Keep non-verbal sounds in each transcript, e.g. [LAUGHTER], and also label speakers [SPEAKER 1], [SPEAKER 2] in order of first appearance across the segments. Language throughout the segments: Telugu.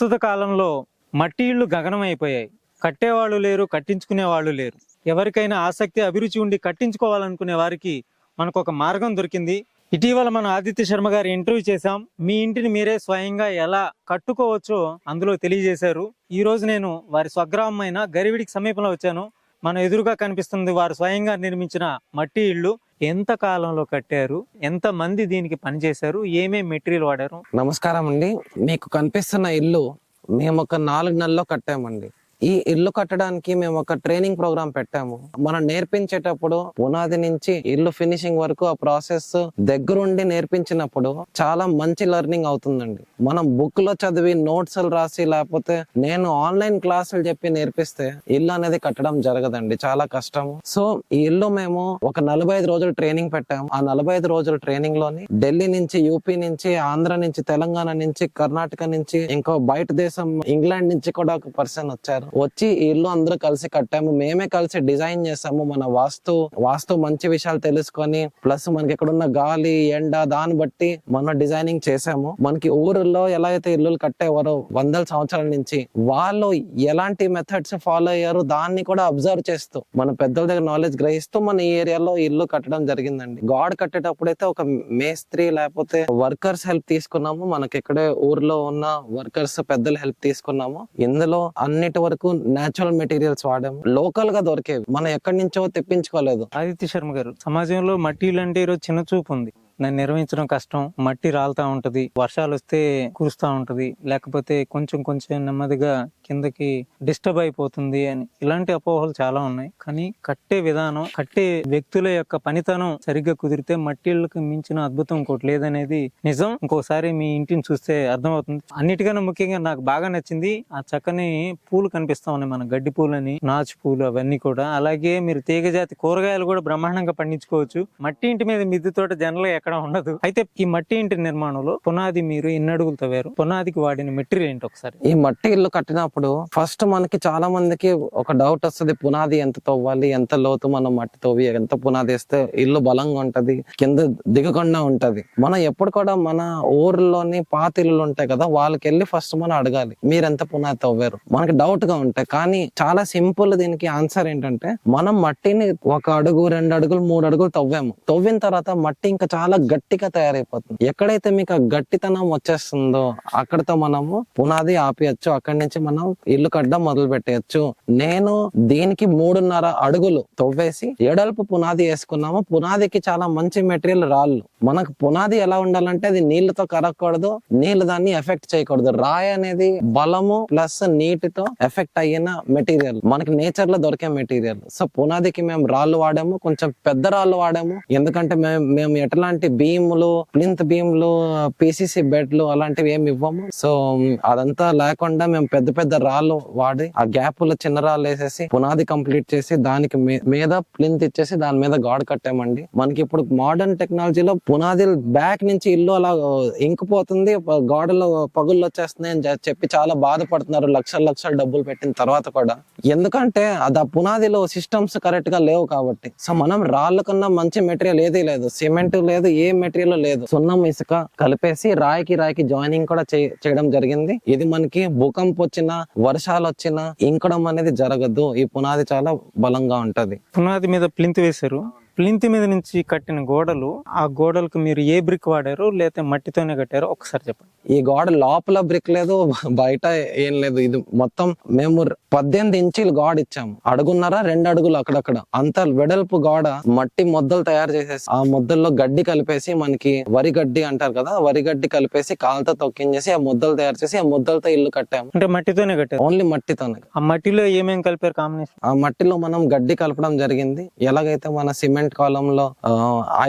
[SPEAKER 1] ప్రస్తుత కాలంలో మట్టి ఇళ్ళు గగనమైపోయాయి. కట్టేవాళ్ళు లేరు కట్టించుకునే వాళ్ళు లేరు. ఎవరికైనా ఆసక్తి అభిరుచి ఉండి కట్టించుకోవాలనుకునే వారికి మనకు ఒక మార్గం దొరికింది. ఇటీవల మన ఆదిత్య శర్మ గారి ఇంటర్వ్యూ చేశాం. మీ ఇంటిని మీరే స్వయంగా ఎలా కట్టుకోవచ్చో అందులో తెలియజేశారు. ఈ రోజు నేను వారి స్వగ్రామమైన గరివిడికి సమీపంలో వచ్చాను. మన ఎదురుగా కనిపిస్తుంది వారు స్వయంగా నిర్మించిన మట్టి ఇళ్ళు. ఎంత కాలంలో కట్టారు? ఎంత మంది దీనికి పనిచేశారు? ఏమేమి మెటీరియల్ వాడారు?
[SPEAKER 2] నమస్కారం అండి. మీకు కనిపిస్తున్న ఇల్లు మేము ఒక నాలుగు నెలల్లో కట్టామండి. ఈ ఇల్లు కట్టడానికి మేము ఒక ట్రైనింగ్ ప్రోగ్రామ్ పెట్టాము. మనం నేర్పించేటప్పుడు పునాది నుంచి ఇల్లు ఫినిషింగ్ వరకు ఆ ప్రాసెస్ దగ్గరుండి నేర్పించినప్పుడు చాలా మంచి లెర్నింగ్ అవుతుందండి. మనం బుక్లో చదివి నోట్స్ రాసి లేకపోతే నేను ఆన్లైన్ క్లాసులు చెప్పి నేర్పిస్తే ఇల్లు అనేది కట్టడం జరగదండి. చాలా కష్టము. సో ఈ ఇల్లు మేము ఒక నలభై ఐదు రోజులు ట్రైనింగ్ పెట్టాము. ఆ నలభై ఐదు రోజుల ట్రైనింగ్లోని ఢిల్లీ నుంచి యూపీ నుంచి ఆంధ్ర నుంచి తెలంగాణ నుంచి కర్ణాటక నుంచి ఇంకో బయట దేశం ఇంగ్లాండ్ నుంచి కూడా ఒక పర్సన్ వచ్చారు. వచ్చి ఇల్లు అందరూ కలిసి కట్టాము. మేమే కలిసి డిజైన్ చేసాము మన వాస్తు వాస్తు మంచి విషయాలు తెలుసుకొని ప్లస్ మనకి ఇక్కడ ఉన్న గాలి ఎండ దాన్ని బట్టి మనం డిజైనింగ్ చేసాము మనకి ఊరిలో ఎలా అయితే ఇల్లులు కట్టేవారో వందల సంవత్సరాల నుంచి వాళ్ళు ఎలాంటి మెథడ్స్ ఫాలో అయ్యారు దాన్ని కూడా అబ్జర్వ్ చేస్తూ మన పెద్దల దగ్గర నాలెడ్జ్ గ్రహిస్తూ మన ఈ ఏరియాలో ఇల్లు కట్టడం జరిగిందండి. గాడ్ కట్టేటప్పుడు అయితే ఒక మేస్త్రి లేకపోతే వర్కర్స్ హెల్ప్ తీసుకున్నాము. మనకి ఇక్కడే ఊర్లో ఉన్న వర్కర్స్ పెద్దలు హెల్ప్ తీసుకున్నాము. ఇందులో అన్నిటి వరకు నేచురల్ మెటీరియల్స్ వాడాము లోకల్గా దొరికేవి. మనం ఎక్కడి నుంచో తెప్పించుకోలేదు.
[SPEAKER 1] ఆదిత్య శర్మ గారు సమాజంలో మట్టి ఇల్లు అంటే ఈరోజు చిన్న చూపు ఉంది. దాన్ని నిర్వహించడం కష్టం మట్టి రాలుతా ఉంటుంది వర్షాలు వస్తే కురుస్తూ ఉంటుంది లేకపోతే కొంచెం కొంచెం నెమ్మదిగా కిందకి డిస్టర్బ్ అయిపోతుంది అని. ఇలాంటి అపోహలు చాలా ఉన్నాయి. కానీ కట్టే విధానం కట్టే వ్యక్తుల యొక్క పనితనం సరిగ్గా కుదిరితే మట్టిళ్ళకి మించిన అద్భుతం ఇంకోటి లేదనేది నిజం. ఇంకోసారి మీ ఇంటిని చూస్తే అర్థమవుతుంది. అన్నిటికన్నా ముఖ్యంగా నాకు బాగా నచ్చింది ఆ చక్కని పూలు కనిపిస్తా ఉన్నాయి మన గడ్డి పూలని నాచు పూలు అవన్నీ కూడా. అలాగే మీరు తీగజాతి కూరగాయలు కూడా బ్రహ్మాండంగా పండించుకోవచ్చు. మట్టి ఇంటి మీద మిద్దె తోట జనరల్ ఎక్కడ ఉండదు. అయితే ఈ మట్టి ఇంటి నిర్మాణంలో పునాది మీరు ఎన్ని అడుగులు తవ్వారు? పునాదికి వాడిన మెటీరియల్ ఏంటి ఒకసారి?
[SPEAKER 2] ఈ మట్టి ఇల్లు కట్టినప్పుడు ఫస్ట్ మనకి చాలా మందికి ఒక డౌట్ వస్తుంది పునాది ఎంత తవ్వాలి ఎంత లోతు మనం మట్టి తవ్వి ఎంత పునాది వేస్తే ఇల్లు బలంగా ఉంటది కింద దిగకుండా ఉంటది. మనం ఎప్పుడు కూడా మన ఊర్లోని పాత ఇల్లులు ఉంటాయి కదా వాళ్ళకి వెళ్ళి ఫస్ట్ మనం అడగాలి మీరు ఎంత పునాది తవ్వారు? మనకి డౌట్గా ఉంటాయి. కానీ చాలా సింపుల్ దీనికి ఆన్సర్ ఏంటంటే మనం మట్టిని ఒక అడుగు రెండు అడుగులు మూడు అడుగులు తవ్వాము. తవ్విన తర్వాత మట్టి ఇంకా చాలా గట్టిగా తయారైపోతుంది. ఎక్కడైతే మీకు ఆ గట్టితనం వచ్చేస్తుందో అక్కడతో మనము పునాది ఆపేయచ్చు. అక్కడి నుంచి మనం ఇల్లు కట్టడం మొదలు పెట్టేయచ్చు. నేను దీనికి మూడున్నర అడుగులు తవ్వేసి ఎడల్పు పునాది వేసుకున్నాము. పునాదికి చాలా మంచి మెటీరియల్ రాళ్ళు. మనకు పునాది ఎలా ఉండాలంటే అది నీళ్ళతో కరగకూడదు. నీళ్ళు దాన్ని ఎఫెక్ట్ చేయకూడదు. రాయి అనేది బలము ప్లస్ నీటితో ఎఫెక్ట్ అయిన మెటీరియల్. మనకి నేచర్లో దొరికే మెటీరియల్. సో పునాదికి మేము రాళ్ళు వాడాము. కొంచెం పెద్ద రాళ్ళు వాడాము. ఎందుకంటే మేము మేము ఎట్లాంటి భీములు ప్లింత్ భీములు పిసిసి బెడ్లు అలాంటివి ఏమి ఇవ్వము. సో అదంతా లేకుండా మేము పెద్ద పెద్ద రాళ్ళు వాడి ఆ గ్యాప్లో చిన్న రాళ్ళు వేసేసి పునాది కంప్లీట్ చేసి దానికి మీ- మీద ప్లింత్ ఇచ్చేసి దాని మీద గాడ్ కట్టామండి. మనకి ఇప్పుడు మోడర్న్ టెక్నాలజీలో పునాది బ్యాక్ నుంచి ఇల్లు అలా ఇంకిపోతుంది గోడలు పగుళ్ళు వచ్చేస్తున్నాయి అని చెప్పి చాలా బాధపడుతున్నారు లక్షల లక్షల డబ్బులు పెట్టిన తర్వాత కూడా. ఎందుకంటే అది ఆ పునాదిలో సిస్టమ్స్ కరెక్ట్గా లేవు కాబట్టి. సో మనం రాళ్ళ కన్నా మంచి మెటీరియల్ ఏదీ లేదు. సిమెంట్ లేదు ఏ మెటీరియల్ లేదు. సున్నం ఇసుక కలిపేసి రాయికి రాయికి జాయినింగ్ కూడా చే- చేయడం జరిగింది. ఇది మనకి భూకంపం వచ్చినా వర్షాలు వచ్చినా ఇంకడం అనేది జరగదు. ఈ పునాది చాలా బలంగా ఉంటది.
[SPEAKER 1] పునాది మీద ప్లింత్ వేశారు. ప్లింత్ మీద నుంచి కట్టిన గోడలు ఆ గోడలకు మీరు ఏ బ్రిక్ వాడారు? లేకపోతే మట్టితోనే కట్టారో? ఒకసారి చెప్పండి.
[SPEAKER 2] ఈ గోడ లోపల బ్రిక్ లేదు బయట ఏం లేదు. ఇది మొత్తం మేము పద్దెనిమిది ఇంచీలు గోడ ఇచ్చాము. అడుగున్నారా రెండు అడుగులు అక్కడక్కడ. అంత వెడల్పు గోడ మట్టి ముద్దలు తయారు చేసేసి ఆ ముద్దల్లో గడ్డి కలిపేసి మనకి వరి గడ్డి అంటారు కదా వరి గడ్డి కలిపేసి కాలుతో తొక్కించేసి ఆ ముద్దలు తయారు చేసి ఆ ముద్దలతో ఇల్లు కట్టాము.
[SPEAKER 1] అంటే మట్టితోనే కట్టారు?
[SPEAKER 2] ఓన్లీ మట్టితోనే.
[SPEAKER 1] ఆ మట్టిలో ఏమేం కలిపారు కాంబినేషన్?
[SPEAKER 2] ఆ మట్టిలో మనం గడ్డి కలపడం జరిగింది. ఎలాగైతే మన సిమెంట్ కాలంలో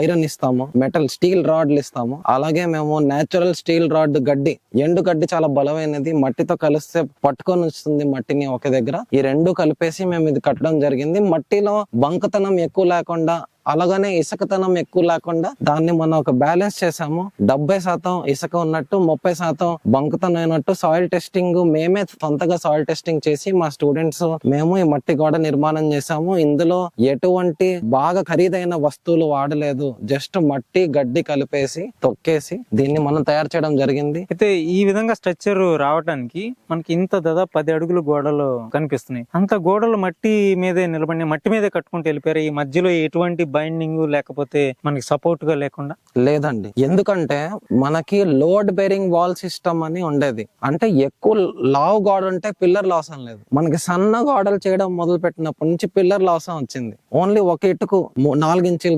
[SPEAKER 2] ఐరన్ ఇస్తాము మెటల్ స్టీల్ రాడ్లు ఇస్తాము. అలాగే మేము నేచురల్ స్టీల్ రాడ్ గడ్డి ఎండు గడ్డి చాలా బలమైనది. మట్టితో కలిస్తే పట్టుకొని వస్తుంది మట్టిని ఒక దగ్గర. ఈ రెండు కలిపేసి మేము ఇది కట్టడం జరిగింది. మట్టిలో బంకతనం ఎక్కువ లేకుండా అలాగనే ఇసుకతనం ఎక్కువ లేకుండా దాన్ని మనం ఒక బ్యాలెన్స్ చేసాము డెబ్బై శాతం ఇసుక ఉన్నట్టు ముప్పై శాతం బంకుతనం అయినట్టు సాయిల్ టెస్టింగ్ మేమే సొంతగా సాయిల్ టెస్టింగ్ చేసి మా స్టూడెంట్స్ మేము ఈ మట్టి గోడ నిర్మాణం చేసాము ఇందులో ఎటువంటి బాగా ఖరీదైన వస్తువులు వాడలేదు. జస్ట్ మట్టి గడ్డి కలిపేసి తొక్కేసి దీన్ని మనం తయారు చేయడం జరిగింది.
[SPEAKER 1] అయితే ఈ విధంగా స్ట్రక్చర్ రావడానికి మనకి ఇంత దాదాపు పది అడుగులు గోడలు కనిపిస్తున్నాయి. అంత గోడలు మట్టి మీదే నిలబడి మట్టి మీదే కట్టుకుంటూ వెళ్ళిపోయారు? ఈ మధ్యలో ఎటువంటి బైండింగ్ లేకపోతే మనకి సపోర్ట్గా లేకుండా?
[SPEAKER 2] లేదండి. ఎందుకంటే మనకి లోడ్ బేరింగ్ వాల్ సిస్టమ్ అని ఉండేది. అంటే ఎక్కువ లావ్ గోడ ఉంటే పిల్లర్ లాస్ అని లేదు. మనకి సన్న గోడలు చేయడం మొదలు పెట్టినప్పటి నుంచి పిల్లర్ లాస్ వచ్చింది. ఓన్లీ ఒక ఇటుకు మూ-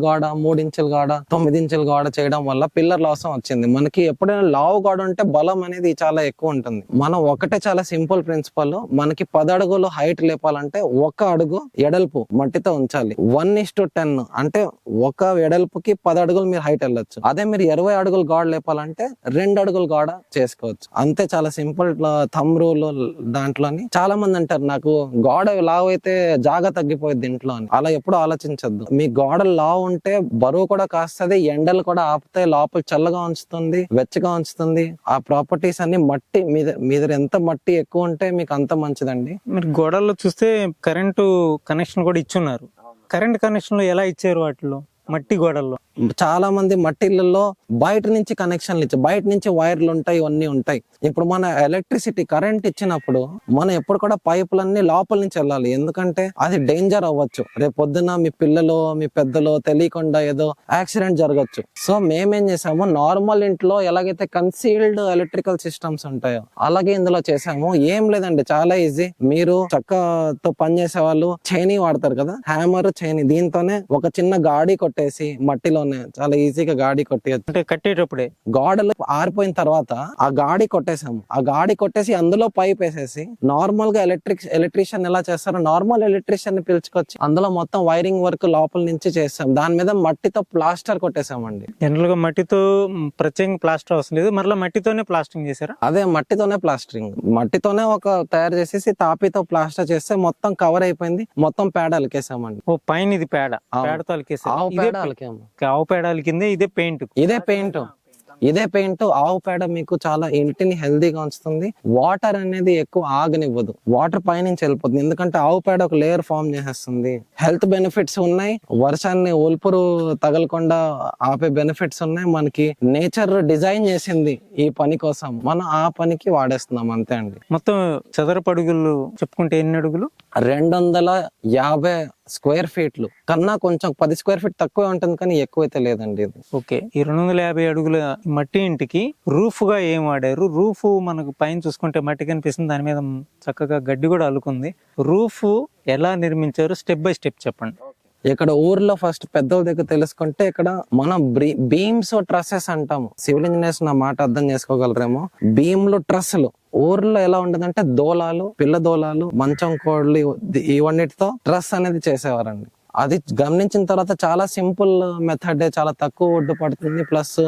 [SPEAKER 2] గోడ మూడు ఇంచుల గోడ తొమ్మిది ఇంచుల గోడ చేయడం వల్ల పిల్లర్ లాస్ వచ్చింది. మనకి ఎప్పుడైనా లావ్ గోడ ఉంటే బలం అనేది చాలా ఎక్కువ ఉంటుంది. మనం ఒకటే చాలా సింపుల్ ప్రిన్సిపల్ మనకి పది అడుగులు హైట్ లేపాలంటే ఒక అడుగు ఎడల్పు మట్టితో ఉంచాలి. వన్ ఇస్ టు టెన్ అంటే ఒక వెడల్పుకి పది అడుగులు మీరు హైట్ వెళ్ళొచ్చు. అదే మీరు ఇరవై అడుగులు గోడ లేపాలంటే రెండు అడుగులు గోడ చేసుకోవచ్చు. అంతే చాలా సింపుల్ థమ్ రూల్ దాంట్లోని చాలా మంది అంటారు నాకు గోడ లావ్ అయితే జాగా తగ్గిపోయింది ఇంట్లో అని. అలా ఎప్పుడు ఆలోచించద్దు. మీ గోడ లావ్ ఉంటే బరువు కూడా కాస్తుంది ఎండలు కూడా ఆపితే లోపల చల్లగా ఉంచుతుంది వెచ్చగా ఉంచుతుంది. ఆ ప్రాపర్టీస్ అన్ని మట్టి మీద మీద ఎంత మట్టి ఎక్కువ ఉంటే మీకు అంత మంచిదండి.
[SPEAKER 1] మీరు గోడల్లో చూస్తే కరెంటు కనెక్షన్ కూడా ఇచ్చున్నారు కరెంట్ కనెక్షన్లు ఎలా ఇచ్చారు వాటిలో? మట్టి గోడల్లో.
[SPEAKER 2] చాలా మంది మట్టిళ్ళల్లో బయట నుంచి కనెక్షన్లు ఇచ్చి బయట నుంచి వైర్లు ఉంటాయి ఇవన్నీ ఉంటాయి. ఇప్పుడు మన ఎలక్ట్రిసిటీ కరెంట్ ఇచ్చినప్పుడు మనం ఎప్పుడు కూడా పైపులన్నీ లోపల నుంచి వెళ్ళాలి. ఎందుకంటే అది డేంజర్ అవ్వచ్చు. రేపు పొద్దున మీ పిల్లలు మీ పెద్దలు తెలియకుండా ఏదో యాక్సిడెంట్ జరగచ్చు. సో మేమేం చేసాము నార్మల్ ఇంట్లో ఎలాగైతే కన్సీల్డ్ ఎలక్ట్రికల్ సిస్టమ్స్ ఉంటాయో అలాగే ఇందులో చేసాము. ఏం లేదండి చాలా ఈజీ. మీరు చక్కతో పనిచేసే వాళ్ళు చైనీ వాడతారు కదా హ్యామర్ చైనీ. దీంతోనే ఒక చిన్న గాడి కొట్టేసి మట్టిలోనే చాలా ఈజీగా గాడి కొట్టేయచ్చు.
[SPEAKER 1] అంటే కట్టేటప్పుడే.
[SPEAKER 2] గోడలు ఆరిపోయిన తర్వాత ఆ గాడి కొట్టేసాము. ఆ గాడి కొట్టేసి అందులో పైప్ వేసేసి నార్మల్గా ఎలక్ట్రిక్ ఎలక్ట్రీషియన్ ఎలా చేస్తారో నార్మల్ ఎలక్ట్రీషియన్ని పిలుచుకొచ్చి అందులో మొత్తం వైరింగ్ వర్క్ లోపల నుంచి చేస్తాం. దాని మీద మట్టితో ప్లాస్టర్ కొట్టేసామండి.
[SPEAKER 1] జనరల్గా మట్టితో మ్, ప్రత్యేకంగా ప్లాస్టర్ అవసరం లేదు. మరలా మట్టితోనే ప్లాస్టింగ్ చేశారా?
[SPEAKER 2] అదే మట్టితోనే ప్లాస్టరింగ్ మట్టితోనే ఒక తయారు చేసేసి తాపితో ప్లాస్టర్ చేస్తే మొత్తం కవర్ అయిపోయింది. మొత్తం పేడ అలికేసామండి.
[SPEAKER 1] ఓ పైన ఇది పేడ. పేడతో అలికేశారు.
[SPEAKER 2] ఆవు
[SPEAKER 1] పేడాల కింద ఇదే పెయింట్.
[SPEAKER 2] ఇదే పెయింట్. ఇదే పెయింట్. ఆవు పేడ మీకు చాలా ఇంటిని హెల్దీగా ఉంచుతుంది. వాటర్ అనేది ఎక్కువ ఆగనివ్వదు. వాటర్ పైనుంచి వెళ్ళిపోతుంది. ఎందుకంటే ఆవు పేడ ఒక లేయర్ ఫామ్ చేసేస్తుంది. హెల్త్ బెనిఫిట్స్ ఉన్నాయి. వర్షాన్ని ఒల్పురు తగలకుండా ఆపే బెనిఫిట్స్ ఉన్నాయి. మనకి నేచర్ డిజైన్ చేసింది ఈ పని కోసం. మనం ఆ పనికి వాడేస్తున్నాం. అంతే అండి.
[SPEAKER 1] మొత్తం చదరపు అడుగులు చెప్పుకుంటే ఎన్ని అడుగులు?
[SPEAKER 2] రెండు వందల యాభై స్క్వేర్ ఫీట్లు. కన్నా కొంచెం పది స్క్వేర్ ఫీట్ తక్కువ ఉంటుంది కానీ ఎక్కువైతే లేదండి ఇది.
[SPEAKER 1] ఓకే. ఈ రెండు వందల యాభై అడుగుల మట్టి ఇంటికి రూఫ్గా ఏం వాడారు? రూఫ్ మనకు పైన చూసుకుంటే మట్టి కనిపిస్తుంది. దాని మీద చక్కగా గడ్డి కూడా అల్లుకుంది. రూఫ్ ఎలా నిర్మించారు? స్టెప్ బై స్టెప్ చెప్పండి.
[SPEAKER 2] ఇక్కడ ఊర్లో ఫస్ట్ పెద్దల దగ్గర తెలుసుకుంటే ఇక్కడ మనం బీమ్స్ ట్రస్సెస్ అంటాము. సివిల్ ఇంజనీర్స్ నా మాట అర్థం చేసుకోగలరేమో? బీమ్లు ట్రస్సులు. ఊర్లో ఎలా ఉండదంటే దోలాలు పిల్ల దోలాలు మంచం కోళ్ళు ఇవన్నిటితో ట్రస్ అనేది చేసేవారండి. అది గమనించిన తర్వాత చాలా సింపుల్ మెథడ్ చాలా తక్కువ ఒడ్డు పడుతుంది. ప్లస్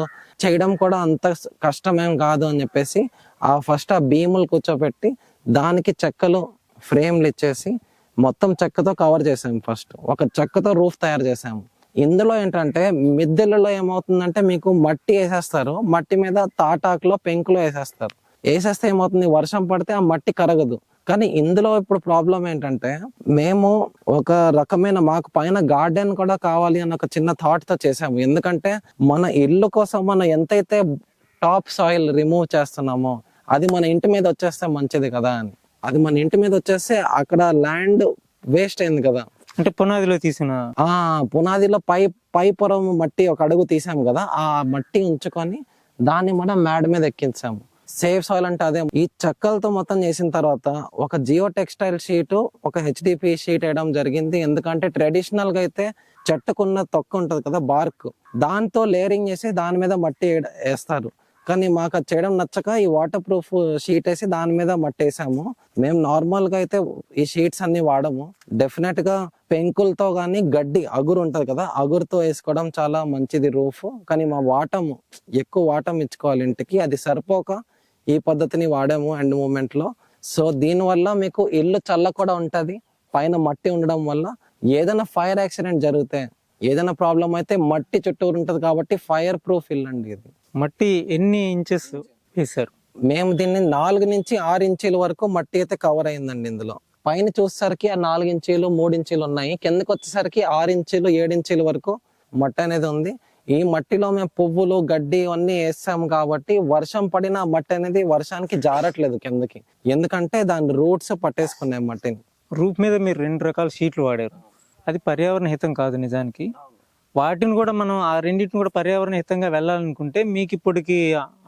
[SPEAKER 2] చేయడం కూడా అంత కష్టమేం కాదు అని చెప్పేసి ఆ ఫస్ట్ ఆ భీములు కూర్చోబెట్టి దానికి చెక్కలు ఫ్రేమ్లు ఇచ్చేసి మొత్తం చెక్కతో కవర్ చేసాము ఫస్ట్. ఒక చెక్కతో రూఫ్ తయారు చేసాము. ఇందులో ఏంటంటే మిద్దెలలో ఏమవుతుందంటే మీకు మట్టి వేసేస్తారు. మట్టి మీద తాటాకులో పెంకులో వేసేస్తారు. వేసేస్తే ఏమవుతుంది? వర్షం పడితే ఆ మట్టి కరగదు. కానీ ఇందులో ఇప్పుడు ప్రాబ్లం ఏంటంటే మేము ఒక రకమైన మాకు పైన గార్డెన్ కూడా కావాలి అని ఒక చిన్న థాట్తో చేసాము. ఎందుకంటే మన ఇల్లు కోసం మనం ఎంతైతే టాప్ సాయిల్ రిమూవ్ చేస్తున్నామో అది మన ఇంటి మీద వచ్చేస్తే మంచిది కదా అని. అది మన ఇంటి మీద వచ్చేస్తే అక్కడ ల్యాండ్ వేస్ట్ అయింది కదా.
[SPEAKER 1] అంటే పునాదిలో తీసిన
[SPEAKER 2] ఆ పునాదిలో పై పై పొరం మట్టి ఒక అడుగు తీసాము కదా ఆ మట్టి ఉంచుకొని దాన్ని మనం మేడ మీద ఎక్కించాము. సేఫ్ సాయిల్ అంటే అదే. ఈ చెక్కలతో మొత్తం చేసిన తర్వాత ఒక జియో టెక్స్టైల్ షీట్ ఒక హెచ్డిపి షీట్ వేయడం జరిగింది. ఎందుకంటే ట్రెడిషనల్గా అయితే చెట్టుకున్న తొక్క ఉంటది కదా బార్క్. దాంతో లేయరింగ్ చేసి దాని మీద మట్టి వేస్తారు. కానీ మాకు అది చేయడం నచ్చక ఈ వాటర్ ప్రూఫ్ షీట్ వేసి దాని మీద మట్టి వేసాము మేము నార్మల్గా అయితే ఈ షీట్స్ అన్ని వాడము. డెఫినెట్గా పెంకులతో కానీ గడ్డి అగురు ఉంటుంది కదా అగురుతో వేసుకోవడం చాలా మంచిది రూఫ్ కానీ మా వాటం ఎక్కువ వాటం ఇచ్చుకోవాలి ఇంటికి. అది సరిపోక ఈ పద్ధతిని వాడాము ఎండ్ మూమెంట్లో సో దీనివల్ల మీకు ఇల్లు చల్ల కూడా ఉంటుంది. పైన మట్టి ఉండడం వల్ల ఏదైనా ఫైర్ యాక్సిడెంట్ జరిగితే ఏదైనా ప్రాబ్లం అయితే మట్టి చుట్టూరు ఉంటుంది కాబట్టి ఫైర్ ప్రూఫ్ ఇల్లు అండి ఇది.
[SPEAKER 1] మట్టి ఎన్ని ఇంచెస్ వేశారు?
[SPEAKER 2] మేము దీన్ని నాలుగు నుంచి ఆరు ఇంచీల వరకు మట్టి అయితే కవర్ అయిందండి ఇందులో. పైన చూసేసరికి ఆ నాలుగు ఇంచీలు మూడు ఇంచీలు ఉన్నాయి. కిందకి వచ్చేసరికి ఆరు ఇంచీలు ఏడు ఇంచీల వరకు మట్టి అనేది ఉంది. ఈ మట్టిలో మేము పువ్వులు గడ్డి అన్నీ వేస్తాము కాబట్టి వర్షం పడిన మట్టి అనేది వర్షానికి జారట్లేదు కిందకి. ఎందుకంటే దాని రూట్స్ పట్టేసుకున్నాయి మట్టిని.
[SPEAKER 1] రూప్ మీద మీరు రెండు రకాల షీట్లు వాడారు. అది పర్యావరణ హితం కాదు నిజానికి. వాటిని కూడా మనం ఆ రెండింటిని కూడా పర్యావరణ హితంగా వెళ్ళాలనుకుంటే మీకు ఇప్పటికి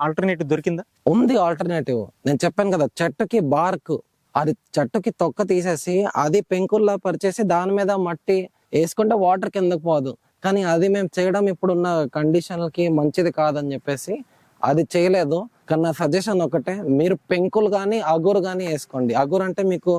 [SPEAKER 1] ఆల్టర్నేటివ్ దొరికిందా?
[SPEAKER 2] ఉంది ఆల్టర్నేటివ్ నేను చెప్పాను కదా చెట్టుకి బార్క్ అది చెట్టుకి తొక్క తీసేసి అది పెంకుల్లా పరిచేసి దాని మీద మట్టి వేసుకుంటే వాటర్ కిందకు పోదు. కానీ అది మేము చేయడం ఇప్పుడున్న కండిషన్లకి మంచిది కాదని చెప్పేసి అది చేయలేదు. కానీ నా సజెషన్ ఒకటే మీరు పెంకులు కానీ అగురు కానీ వేసుకోండి. అగురు అంటే మీకు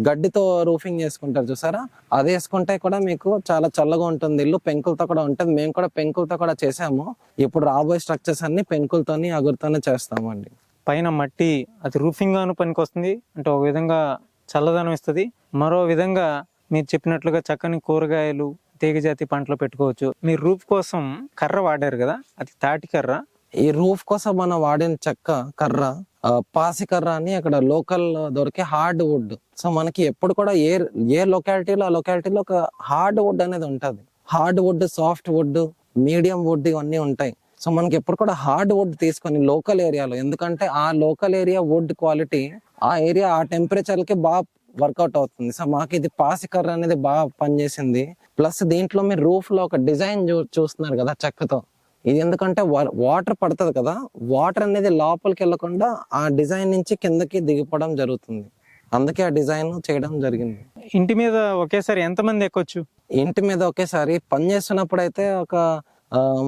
[SPEAKER 2] గడ్డితో రూఫింగ్ చేసుకుంటారు చూసారా? అది వేసుకుంటే కూడా మీకు చాలా చల్లగా ఉంటుంది. ఇల్లు పెంకులతో కూడా ఉంటుంది. మేము కూడా పెంకులతో కూడా చేసాము. ఇప్పుడు రాబోయే స్ట్రక్చర్స్ అన్ని పెంకులతోని అగురుతోనే చేస్తామండి.
[SPEAKER 1] పైన మట్టి అది రూఫింగ్ గాను పనికి వస్తుంది అంటే ఒక విధంగా చల్లదనం ఇస్తుంది. మరో విధంగా మీరు చెప్పినట్లుగా చక్కని కూరగాయలు తీగజాతి పంటలు పెట్టుకోవచ్చు. మీరు రూఫ్ కోసం కర్ర వాడారు కదా? అది తాటి కర్ర.
[SPEAKER 2] ఈ రూఫ్ కోసం మనం వాడిన చెక్క కర్ర పాసికర్ర పాసి కర్ర అని అక్కడ లోకల్ దొరికే హార్డ్ వుడ్. సో మనకి ఎప్పుడు కూడా ఏ ఏ లొకాలిటీలో ఆ లొకాలిటీలో ఒక హార్డ్ వుడ్ అనేది ఉంటుంది. Hard wood soft wood medium wood ఇవన్నీ ఉంటాయి. సో మనకి ఎప్పుడు కూడా హార్డ్ వుడ్ తీసుకొని లోకల్ ఏరియాలో ఎందుకంటే ఆ లోకల్ ఏరియా వుడ్ క్వాలిటీ ఆ ఏరియా ఆ టెంపరేచర్కి బాగా వర్కౌట్ అవుతుంది. సో మాకు ఇది పాసి కర్ర అనేది బాగా పనిచేసింది. ప్లస్ దీంట్లో మీరు రూఫ్లో ఒక డిజైన్ చూ చూస్తున్నారు కదా చెక్కతో. ఇది ఎందుకంటే వాటర్ పడుతుంది కదా వాటర్ అనేది లోపలికి వెళ్ళకుండా ఆ డిజైన్ నుంచి కిందకి దిగిపోవడం జరుగుతుంది. అందుకే ఆ డిజైన్ చేయడం జరిగింది.
[SPEAKER 1] ఇంటి మీద ఒకేసారి ఎంతమంది ఎక్కొచ్చు?
[SPEAKER 2] ఇంటి మీద ఒకేసారి పని చేస్తున్నప్పుడు అయితే ఒక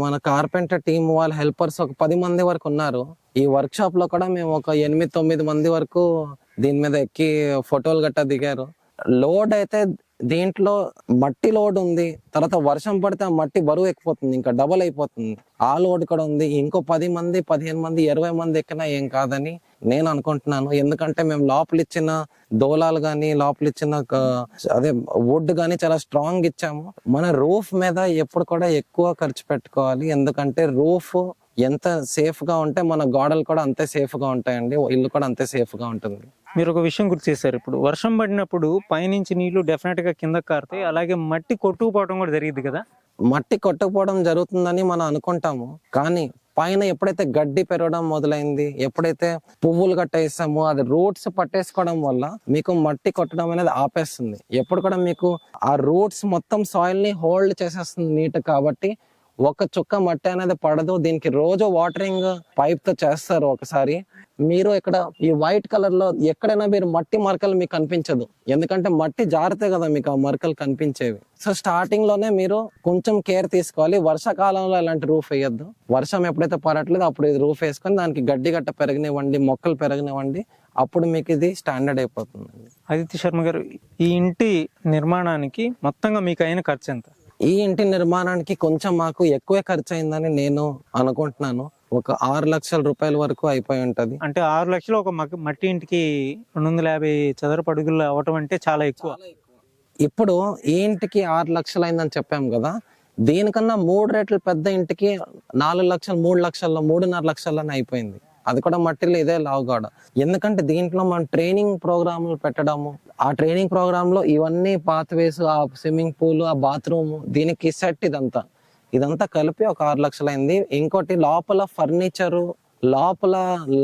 [SPEAKER 2] మన కార్పెంటర్ టీం వాళ్ళ హెల్పర్స్ ఒక పది మంది వరకు ఉన్నారు. ఈ వర్క్ షాప్లో కూడా మేము ఒక ఎనిమిది తొమ్మిది మంది వరకు దీని మీద ఎక్కి ఫోటోలు గట్టా దిగారు. లోడ్ అయితే దీంట్లో మట్టి లోడ్ ఉంది తర్వాత వర్షం పడితే ఆ మట్టి బరువు ఎక్కిపోతుంది ఇంకా డబల్ అయిపోతుంది. ఆ లోడ్ కూడా ఉంది ఇంకో పది మంది పదిహేను మంది ఇరవై మంది ఎక్కినా ఏం కాదని నేను అనుకుంటున్నాను. ఎందుకంటే మేము లోపల ఇచ్చిన దోలాలు కానీ లోపల ఇచ్చిన అదే వుడ్ కానీ చాలా స్ట్రాంగ్ ఇచ్చాము. మన రూఫ్ మీద ఎప్పుడు కూడా ఎక్కువ ఖర్చు పెట్టుకోవాలి. ఎందుకంటే రూఫ్ ఎంత సేఫ్గా ఉంటే మన గోడలు కూడా అంతే సేఫ్గా ఉంటాయండి ఇల్లు కూడా అంతే సేఫ్గా ఉంటుంది.
[SPEAKER 1] మీరు ఒక విషయం గుర్తు చేశారు. ఇప్పుడు వర్షం పడినప్పుడు పైనుంచి నీళ్ళు డెఫినెట్గా కిందకి కారుతాయి అలాగే మట్టి కొట్టుకుపోవడం కూడా జరిగింది కదా?
[SPEAKER 2] మట్టి కొట్టుకుపోవడం జరుగుతుందని మనం అనుకుంటాము. కానీ పైన ఎప్పుడైతే గడ్డి పెరగడం మొదలైంది ఎప్పుడైతే పువ్వులు కట్టేస్తామో అది రూట్స్ పట్టేసుకోవడం వల్ల మీకు మట్టి కొట్టడం అనేది ఆపేస్తుంది. ఎప్పుడు కూడా మీకు ఆ రూట్స్ మొత్తం సాయిల్ని హోల్డ్ చేసేస్తుంది నీట్ కాబట్టి ఒక చుక్క మట్టి అనేది పడదు. దీనికి రోజు వాటరింగ్ పైప్తో చేస్తారు ఒకసారి. మీరు ఇక్కడ ఈ వైట్ కలర్లో ఎక్కడైనా మీరు మట్టి మరకలు మీకు కనిపించదు. ఎందుకంటే మట్టి జారితే కదా మీకు ఆ మరకలు కనిపించేవి. సో స్టార్టింగ్లోనే మీరు కొంచెం కేర్ తీసుకోవాలి. వర్షాకాలంలో ఇలాంటి రూఫ్ వేయొద్దు. వర్షం ఎప్పుడైతే పడట్లేదు అప్పుడు ఇది రూఫ్ వేసుకొని దానికి గడ్డి గట్ట పెరగనివ్వండి మొక్కలు పెరగనివ్వండి. అప్పుడు మీకు ఇది స్టాండర్డ్ అయిపోతుంది
[SPEAKER 1] ఆదిత్య శర్మ గారు ఈ ఇంటి నిర్మాణానికి మొత్తంగా మీకు అయిన ఖర్చు ఎంత?
[SPEAKER 2] ఈ ఇంటి నిర్మాణానికి కొంచెం మాకు ఎక్కువే ఖర్చు అయిందని నేను అనుకుంటున్నాను. ఒక ఆరు లక్షల రూపాయల వరకు అయిపోయి ఉంటది.
[SPEAKER 1] అంటే ఆరు లక్షలు ఒక మట్టి ఇంటికి రెండు వందల యాభై చదరపు అడుగులు అవ్వటం అంటే చాలా ఎక్కువ.
[SPEAKER 2] ఇప్పుడు ఈ ఇంటికి ఆరు లక్షలు అయిందని చెప్పాం కదా దీనికన్నా మూడు రేట్లు పెద్ద ఇంటికి నాలుగు లక్షలు మూడు లక్షల్లో మూడున్నర లక్షల్లోనే అయిపోయింది. అది కూడా మట్టిలో ఇదే లావుగాడ ఎందుకంటే దీంట్లో మనం ట్రైనింగ్ ప్రోగ్రాములు పెట్టడము ఆ ట్రైనింగ్ ప్రోగ్రాంలో ఇవన్నీ పాత్వేస్ ఆ స్విమ్మింగ్ పూల్ ఆ బాత్రూమ్ దీనికి సెట్ ఇదంతా. ఇదంతా కలిపి ఒక ఆరు లక్షలైంది. ఇంకోటి లోపల ఫర్నిచరు లోపల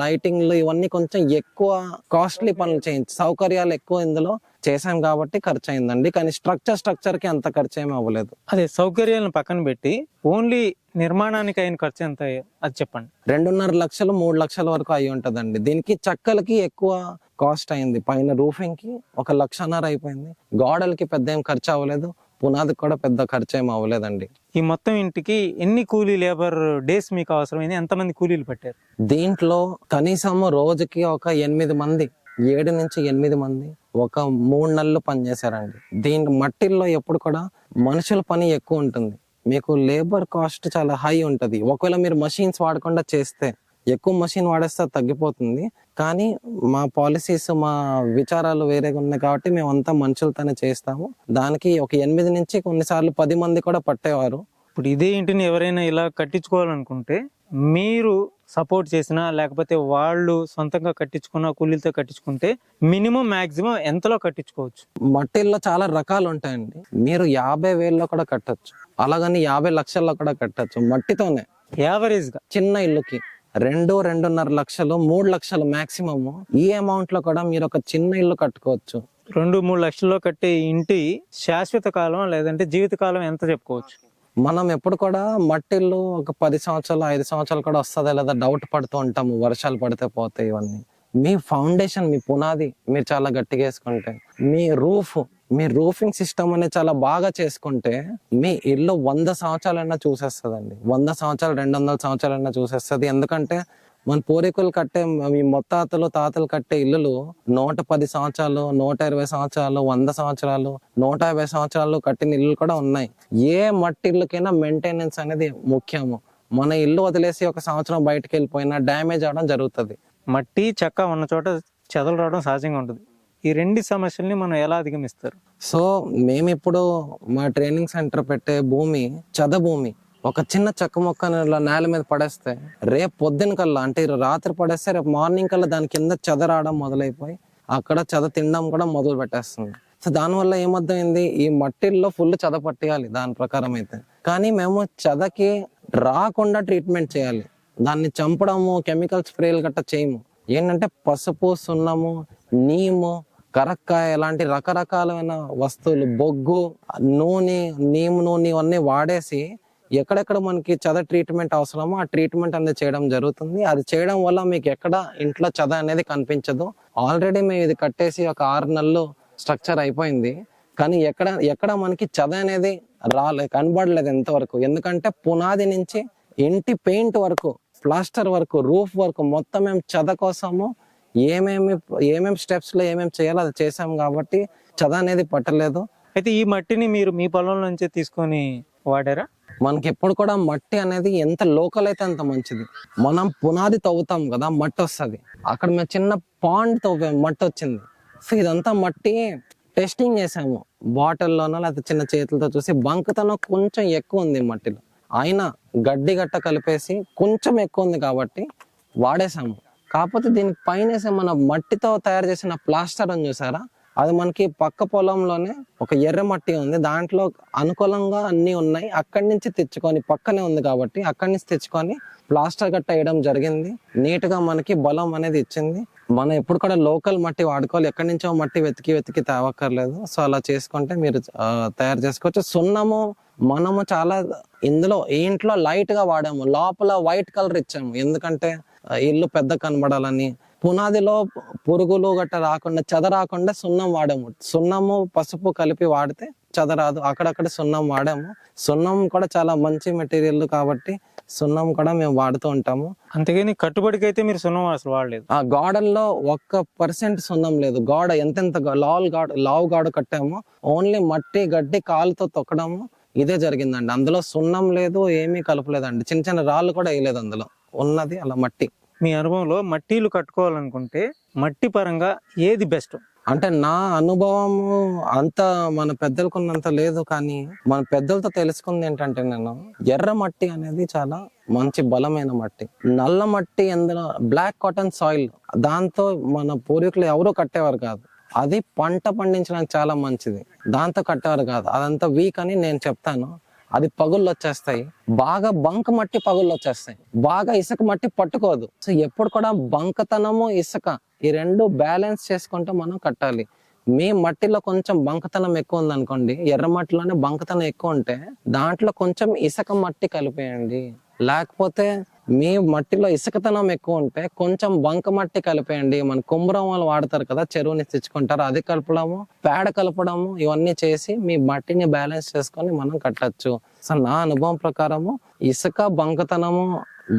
[SPEAKER 2] లైటింగ్లు ఇవన్నీ కొంచెం ఎక్కువ కాస్ట్లీ పనులు చేయించు సౌకర్యాలు ఎక్కువ ఇందులో. చేశాం కాబట్టి ఖర్చు అయిందండి కానీ స్ట్రక్చర్ స్ట్రక్చర్కి అంత ఖర్చు ఏమీ అవ్వలేదు.
[SPEAKER 1] అదే సౌకర్యాలను పక్కన పెట్టి ఓన్లీ నిర్మాణానికి అయిన ఖర్చు ఎంత అది చెప్పండి.
[SPEAKER 2] రెండున్నర లక్షలు మూడు లక్షల వరకు అయి ఉంటదండి. దీనికి చెక్కలకి ఎక్కువ కాస్ట్ అయింది. పైన రూఫింగ్కి ఒక లక్షన్నర అయిపోయింది. గోడలకి పెద్ద ఏం ఖర్చు అవ్వలేదు. పునాదికి కూడా పెద్ద ఖర్చు ఏం అవ్వలేదండి.
[SPEAKER 1] ఈ మొత్తం ఇంటికి ఎన్ని కూలీ లేబర్ డేస్ మీకు అవసరమైంది? ఎంతమంది కూలీలు పెట్టారు?
[SPEAKER 2] దీంట్లో కనీసం రోజుకి ఒక ఎనిమిది మంది ఏడు నుంచి ఎనిమిది మంది ఒక మూడు నెలలు పనిచేశారండి దీని మట్టిల్లో ఎప్పుడు కూడా మనుషుల పని ఎక్కువ ఉంటుంది. మీకు లేబర్ కాస్ట్ చాలా హై ఉంటుంది. ఒకవేళ మీరు మషిన్స్ వాడకుండా చేస్తే ఎక్కువ మషిన్ వాడేస్తే తగ్గిపోతుంది. కానీ మా పాలసీస్ మా విచారాలు వేరేగా ఉన్నాయి కాబట్టి మేము అంతా మనుషులతోనే చేస్తాము. దానికి ఒక ఎనిమిది నుంచి కొన్నిసార్లు పది మంది కూడా పట్టేవారు.
[SPEAKER 1] ఇప్పుడు ఇదే ఇంటిని ఎవరైనా ఇలా కట్టించుకోవాలనుకుంటే మీరు సపోర్ట్ చేసినా లేకపోతే వాళ్ళు సొంతంగా కట్టించుకున్న కూలీలతో కట్టించుకుంటే మినిమం మాక్సిమం ఎంతలో కట్టించుకోవచ్చు?
[SPEAKER 2] మట్టిల్లో చాలా రకాలు ఉంటాయండి మీరు యాభై వేల్లో కూడా కట్టొచ్చు. అలాగని యాభై లక్షల్లో కూడా కట్టొచ్చు మట్టితోనే.
[SPEAKER 1] యావరేజ్గా
[SPEAKER 2] చిన్న ఇల్లుకి రెండు రెండున్నర లక్షలు మూడు లక్షలు మాక్సిమం ఈ అమౌంట్లో కూడా మీరు ఒక చిన్న ఇల్లు కట్టుకోవచ్చు.
[SPEAKER 1] రెండు మూడు లక్షల్లో కట్టే ఇంటి శాశ్వత కాలం లేదంటే జీవితకాలం ఎంత చెప్పుకోవచ్చు?
[SPEAKER 2] మనం ఎప్పుడు కూడా మట్టిల్లో ఒక పది సంవత్సరాలు ఐదు సంవత్సరాలు కూడా వస్తుందా లేదా డౌట్ పడుతూ ఉంటాము వర్షాలు పడితే పోతాయి ఇవన్నీ. మీ ఫౌండేషన్ మీ పునాది మీరు చాలా గట్టిగా వేసుకుంటే మీ రూఫ్ మీ రూఫింగ్ సిస్టమ్ అనేది చాలా బాగా చేసుకుంటే మీ ఇల్లు వంద సంవత్సరాలైనా చూసేస్తుందండి. వంద సంవత్సరాలు రెండు వందల సంవత్సరాలైనా చూసేస్తుంది. ఎందుకంటే మన పూర్వీకులు కట్టే మీ మొత్తాతలు తాతలు కట్టే ఇల్లులు నూట పది సంవత్సరాలు నూట ఇరవై సంవత్సరాలు వంద సంవత్సరాలు నూట యాభై సంవత్సరాలు కట్టిన ఇల్లులు కూడా ఉన్నాయి. ఏ మట్టి ఇల్లుకైనా మెయింటెనెన్స్ అనేది ముఖ్యము. మన ఇల్లు వదిలేసి ఒక సంవత్సరం బయటకు వెళ్ళిపోయినా డ్యామేజ్ అవడం జరుగుతుంది.
[SPEAKER 1] మట్టి చెక్క ఉన్న చోట చెదలు రావడం సహజంగా ఉంటుంది. ఈ రెండు సమస్యల్ని మనం ఎలా అధిగమిస్తారు?
[SPEAKER 2] సో మేము ఇప్పుడు మా ట్రైనింగ్ సెంటర్ పెట్టే భూమి చద భూమి. ఒక చిన్న చెక్క మొక్క నేల మీద పడేస్తే రేపు పొద్దున కల్లా అంటే రాత్రి పడేస్తే రేపు మార్నింగ్ కల్లా దాని కింద చెద రావడం మొదలైపోయి అక్కడ చెద తినడం కూడా మొదలు పెట్టేస్తుంది. సో దానివల్ల ఏమర్థమైంది? ఈ మట్టిల్లో ఫుల్ చెద పట్టేయాలి దాని ప్రకారం అయితే. కానీ మేము చెదకి రాకుండా ట్రీట్మెంట్ చేయాలి. దాన్ని చంపడము కెమికల్ స్ప్రేలు గట్ట చేయము. ఏంటంటే పసుపు సున్నము నీము కరక్కాయ ఇలాంటి రకరకాలైన వస్తువులు బొగ్గు నూనె నీము నూనె ఇవన్నీ వాడేసి ఎక్కడెక్కడ మనకి చద ట్రీట్మెంట్ అవసరమో ఆ ట్రీట్మెంట్ అనేది చేయడం జరుగుతుంది. అది చేయడం వల్ల మీకు ఎక్కడ ఇంట్లో చద అనేది కనిపించదు. ఆల్రెడీ మేము ఇది కట్టేసి ఒక ఆరు నెలలు స్ట్రక్చర్ అయిపోయింది. కానీ ఎక్కడ ఎక్కడ మనకి చద అనేది రాలేదు కనబడలేదు ఎంతవరకు ఎందుకంటే పునాది నుంచి ఇంటి పెయింట్ వరకు ప్లాస్టర్ వరకు రూఫ్ వరకు మొత్తం మేము చద కోసము ఏమేమి ఏమేమి స్టెప్స్లో ఏమేమి చేయాలో అది చేసాం కాబట్టి చద అనేది పట్టలేదు.
[SPEAKER 1] అయితే ఈ మట్టిని మీరు మీ పొలం నుంచే తీసుకొని వాడారా?
[SPEAKER 2] మనకి ఎప్పుడు కూడా మట్టి అనేది ఎంత లోకల్ అయితే అంత మంచిది. మనం పునాది తవ్వుతాం కదా మట్టి వస్తుంది. అక్కడ మేము చిన్న పాండ్ తవ్వాము మట్టి వచ్చింది. సో ఇదంతా మట్టి టెస్టింగ్ చేసాము. బాటిల్లోనో లేకపోతే చిన్న చేతులతో చూసి బంకతనం కొంచెం ఎక్కువ ఉంది మట్టిలో. అయినా గడ్డి గట్ట కలిపేసి కొంచెం ఎక్కువ ఉంది కాబట్టి వాడేసాము. కాకపోతే దీనికి పైన వేసే మన మట్టితో తయారు చేసిన ప్లాస్టర్ అని చూసారా? అది మనకి పక్క పొలంలోనే ఒక ఎర్ర మట్టి ఉంది. దాంట్లో అనుకూలంగా అన్నీ ఉన్నాయి. అక్కడి నుంచి తెచ్చుకొని పక్కనే ఉంది కాబట్టి అక్కడి నుంచి తెచ్చుకొని ప్లాస్టర్ గట్ట వేయడం జరిగింది. నీట్గా మనకి బలం అనేది ఇచ్చింది. మనం ఎప్పుడు కూడా లోకల్ మట్టి వాడుకోవాలి. ఎక్కడి నుంచో మట్టి వెతికి వెతికి తేవక్కర్లేదు. సో అలా చేసుకుంటే మీరు తయారు చేసుకోవచ్చు. సున్నము మనము చాలా ఇందులో ఇంట్లో లైట్గా వాడాము. లోపల వైట్ కలర్ ఇచ్చాము. ఎందుకంటే ఇల్లు పెద్ద కనబడాలని పునాదిలో పురుగులు గట్ట రాకుండా చెద రాకుండా సున్నం వాడాము. సున్నము పసుపు కలిపి వాడితే చెదరాదు అక్కడక్కడ సున్నం వాడాము. సున్నం కూడా చాలా మంచి మెటీరియల్ కాబట్టి సున్నం కూడా మేము వాడుతూ ఉంటాము.
[SPEAKER 1] అంతేగాని కట్టుబడికి అయితే మీరు సున్నం అసలు వాడలేదు.
[SPEAKER 2] ఆ గోడల్లో ఒక్క పర్సెంట్ సున్నం లేదు. గోడ ఎంతెంత లావు గోడ లావు గోడ కట్టామో ఓన్లీ మట్టి గడ్డి కాలుతో తొక్కడము ఇదే జరిగిందండి. అందులో సున్నం లేదు ఏమీ కలపలేదండి చిన్న చిన్న రాళ్ళు కూడా వేయలేదు అందులో. ఉన్నది అలా మట్టి.
[SPEAKER 1] మీ అనుభవంలో మట్టిలు కట్టుకోవాలనుకుంటే మట్టి పరంగా ఏది బెస్ట్?
[SPEAKER 2] అంటే నా అనుభవము అంత మన పెద్దలకున్నంత లేదు కానీ మన పెద్దలతో తెలుసుకుంది ఏంటంటే నేను ఎర్ర మట్టి అనేది చాలా మంచి బలమైన మట్టి. నల్ల మట్టి ఎందులో బ్లాక్ కాటన్ సాయిల్ దాంతో మన పూర్వీకులు ఎవరూ కట్టేవారు కాదు. అది పంట పండించడానికి చాలా మంచిది. దాంతో కట్టేవారు కాదు. అదంతా వీక్ అని నేను చెప్తాను. అది పగుళ్ళు వచ్చేస్తాయి. బాగా బంక మట్టి పగుళ్ళు వచ్చేస్తాయి. బాగా ఇసుక మట్టి పట్టుకోదు. సో ఎప్పుడు కూడా బంకతనము ఇసుక ఈ రెండు బ్యాలెన్స్ చేసుకుంటూ మనం కట్టాలి. మీ మట్టిలో కొంచెం బంకతనం ఎక్కువ ఉంది అనుకోండి ఎర్ర మట్టిలోనే బంకతనం ఎక్కువ ఉంటే దాంట్లో కొంచెం ఇసుక మట్టి కలిపేయండి. లేకపోతే మీ మట్టిలో ఇసుకతనం ఎక్కువ ఉంటే కొంచెం బంక మట్టి కలిపేయండి. మన కుమ్మరం వాళ్ళు వాడతారు కదా చెరువుని తెచ్చుకుంటారు అది కలపడము పేడ కలపడము ఇవన్నీ చేసి మీ మట్టిని బ్యాలెన్స్ చేసుకొని మనం కట్టచ్చు. సో నా అనుభవం ప్రకారము ఇసుక బంకతనము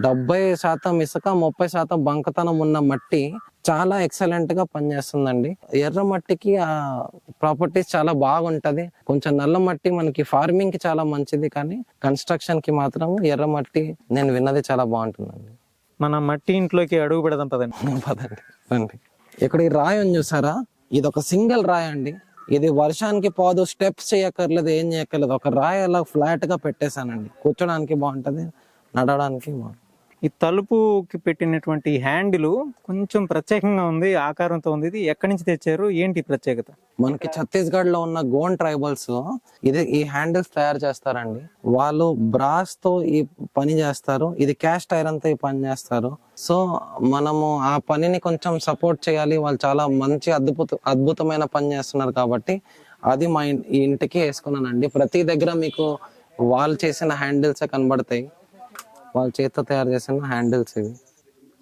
[SPEAKER 2] డెబ్బై శాతం ఇసుక ముప్పై శాతం బంకతనం ఉన్న మట్టి చాలా ఎక్సలెంట్గా పనిచేస్తుందండి. ఎర్ర మట్టికి ఆ ప్రాపర్టీస్ చాలా బాగుంటది. కొంచెం నల్ల మట్టి మనకి ఫార్మింగ్కి చాలా మంచిది కానీ కన్స్ట్రక్షన్కి మాత్రం ఎర్ర మట్టి నేను విన్నది చాలా బాగుంటుందండి.
[SPEAKER 1] మన మట్టి ఇంట్లోకి అడుగు పెడదాం [LAUGHS] పదండి
[SPEAKER 2] పదండి. రండి ఇక్కడ ఈ రాయి చూసారా? ఇది ఒక సింగిల్ రాయి అండి. ఇది వర్షానికి పోదు స్టెప్స్ చేయక్కర్లేదు ఏం చేయక్కర్లేదు. ఒక రాయి అలా ఫ్లాట్గా పెట్టేశానండి. కూర్చోడానికి బాగుంటది నడవడానికి బాగుంటుంది.
[SPEAKER 1] ఈ తలుపుకి పెట్టినటువంటి హ్యాండిల్ కొంచెం ప్రత్యేకంగా ఉంది ఆకారంతో ఉంది. ఇది ఎక్కడి నుంచి తెచ్చారు? ఏంటి ప్రత్యేకత?
[SPEAKER 2] మనకి ఛత్తీస్గఢ్లో ఉన్న గోన్ ట్రైబల్స్ ఇది ఈ హ్యాండిల్స్ తయారు చేస్తారండి. వాళ్ళు బ్రాస్తో ఈ పని చేస్తారు. ఇది క్యాస్ట్ ఐరన్తో ఈ పని చేస్తారు. సో మనము ఆ పనిని కొంచెం సపోర్ట్ చేయాలి. వాళ్ళు చాలా మంచి అద్భుత అద్భుతమైన పని చేస్తున్నారు కాబట్టి అది మా ఇంటికి వేసుకున్నానండి. ప్రతి దగ్గర మీకు వాళ్ళు చేసిన హ్యాండిల్స్ కనబడతాయి. వాళ్ళ చేతితో తయారు చేసిన హ్యాండిల్స్ ఇవి.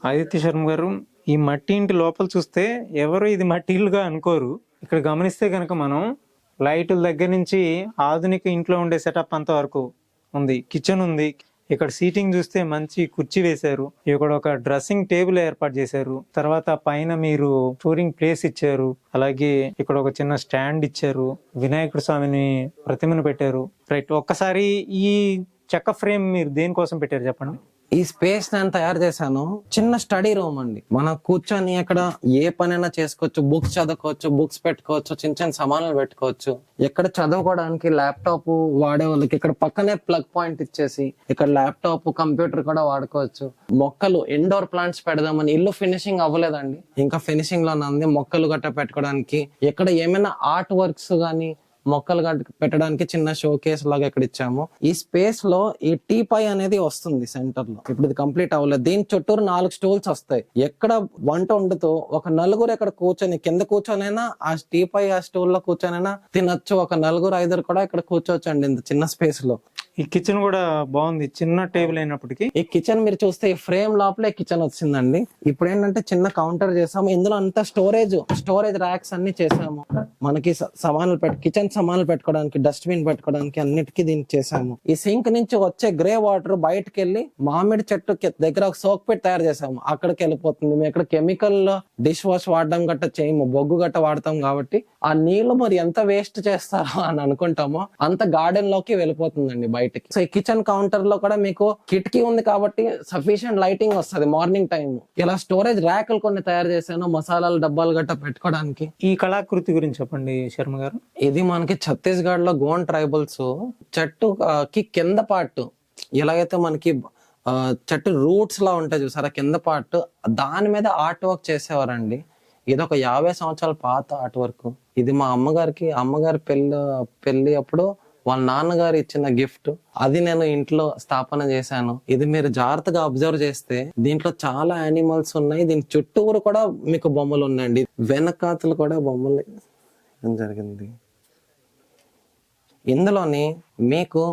[SPEAKER 1] ఆదిత్య శర్మ గారు ఈ మట్టి ఇంటి లోపల చూస్తే ఎవరు ఇది మట్టి ఇల్లుగా అనుకోరు. ఇక్కడ గమనిస్తే కనుక మనం లైటుల దగ్గర నుంచి ఆధునిక ఇంట్లో ఉండే సెటప్ అంత వరకు ఉంది. కిచెన్ ఉంది. ఇక్కడ సీటింగ్ చూస్తే మంచి కుర్చీ వేశారు. ఇక్కడ ఒక డ్రెస్సింగ్ టేబుల్ ఏర్పాటు చేశారు. తర్వాత పైన మీరు టూరింగ్ ప్లేస్ ఇచ్చారు. అలాగే ఇక్కడ ఒక చిన్న స్టాండ్ ఇచ్చారు. వినాయకుడు స్వామిని ప్రతిమను పెట్టారు. రైట్ ఒక్కసారి ఈ చెక్క ఫ్రేమ్ మీరు దేనికోసం పెట్టారు చెప్పండి?
[SPEAKER 2] ఈ స్పేస్ నేను తయారు చేశాను. చిన్న స్టడీ రూమ్ అండి. మనం కూర్చొని అక్కడ ఏ పనైనా చేసుకోవచ్చు. బుక్స్ చదువుకోవచ్చు బుక్స్ పెట్టుకోవచ్చు చిన్న చిన్న సమానాలు పెట్టుకోవచ్చు. ఎక్కడ చదువుకోవడానికి ల్యాప్టాప్ వాడే వాళ్ళకి ఇక్కడ పక్కనే ప్లగ్ పాయింట్ ఇచ్చేసి ఇక్కడ ల్యాప్టాప్ కంప్యూటర్ కూడా వాడుకోవచ్చు. మొక్కలు ఇండోర్ ప్లాంట్స్ పెడదామని ఇల్లు ఫినిషింగ్ అవ్వలేదండి. ఇంకా ఫినిషింగ్లోనే ఉంది. మొక్కలు గట్ట పెట్టుకోవడానికి ఇక్కడ ఏమైనా ఆర్ట్ వర్క్స్ కానీ మొక్కలు పెట్టడానికి చిన్న షో కేస్ లాగా ఇక్కడ ఇచ్చాము. ఈ స్పేస్లో ఈ టీ పై అనేది వస్తుంది సెంటర్లో. ఇప్పుడు ఇది కంప్లీట్ అవ్వలేదు. దీని చుట్టూరు నాలుగు స్టూల్స్ వస్తాయి. ఎక్కడ వంట వండుతూ ఒక నలుగురు ఇక్కడ కూర్చొని కింద కూర్చొనైనా ఆ టీ పై ఆ స్టూల్లో కూర్చొనైనా తినొచ్చు. ఒక నలుగురు ఐదుగురు కూడా ఇక్కడ కూర్చోవచ్చు అండి ఇంత చిన్న స్పేస్లో.
[SPEAKER 1] ఈ కిచెన్ కూడా బాగుంది. చిన్న టేబుల్ అయినప్పటికీ.
[SPEAKER 2] ఈ కిచెన్ మీరు చూస్తే ఈ ఫ్రేమ్ లోపలే కిచెన్ వచ్చిందండి. ఇప్పుడు ఏంటంటే చిన్న కౌంటర్ చేసాము. ఇందులో అంతా స్టోరేజ్ స్టోరేజ్ ర్యాక్స్ అన్ని చేసాము. మనకి స- సామాన్లు పెట్ట కిచెన్ సామాన్లు పెట్టుకోవడానికి డస్ట్బిన్ పెట్టుకోవడానికి అన్నిటికీ దీనికి చేసాము. ఈ సింక్ నుంచి వచ్చే గ్రే వాటర్ బయటకు వెళ్ళి మామిడి చెట్టు దగ్గర ఒక సోక్ పెట్టి తయారు చేసాము. అక్కడికి వెళ్ళిపోతుంది. మేము ఇక్కడ కెమికల్ డిష్ వాష్ వాడడం గట్ట చేయము. బొగ్గు గట్ట వాడతాం కాబట్టి ఆ నీళ్ళు మరి ఎంత వేస్ట్ చేస్తారో అని అనుకుంటామో అంత గార్డెన్లోకి వెళ్ళిపోతుందండి బయటికి. సో ఈ కిచెన్ కౌంటర్లో కూడా మీకు కిటికీ ఉంది కాబట్టి సఫిషియెంట్ లైటింగ్ వస్తుంది మార్నింగ్ టైం ఇలా స్టోరేజ్ ర్యాకులు కొన్ని తయారు చేశాను మసాలాలు డబ్బాలు గట్ట పెట్టుకోవడానికి.
[SPEAKER 1] ఈ కళాకృతి గురించి చెప్పండి శర్మ గారు.
[SPEAKER 2] ఇది మనకి ఛత్తీస్గఢ్లో గోన్ ట్రైబల్స్ చెట్టు కి కింద పార్ట్ ఎలాగైతే మనకి చెట్టు రూట్స్ లా ఉంటాయి చూసారా కింద పార్ట్ దాని మీద ఆర్ట్ వర్క్ చేసేవారండి. ఇది ఒక యాభై సంవత్సరాల పాత ఆర్ట్ వర్క్ ఇది మా అమ్మగారికి అమ్మగారి పెళ్ళి పెళ్ళి అప్పుడు వాళ్ళ నాన్నగారు ఇచ్చిన గిఫ్ట్ అది నేను ఇంట్లో స్థాపన చేశాను. ఇది మీరు జాగ్రత్తగా అబ్జర్వ్ చేస్తే దీంట్లో చాలా యానిమల్స్ ఉన్నాయి. దీని చుట్టూరు కూడా మీకు బొమ్మలు ఉన్నాయండి. వెనకాతలు కూడా బొమ్మలు. ఏం జరిగింది? ఇందులోని మీకు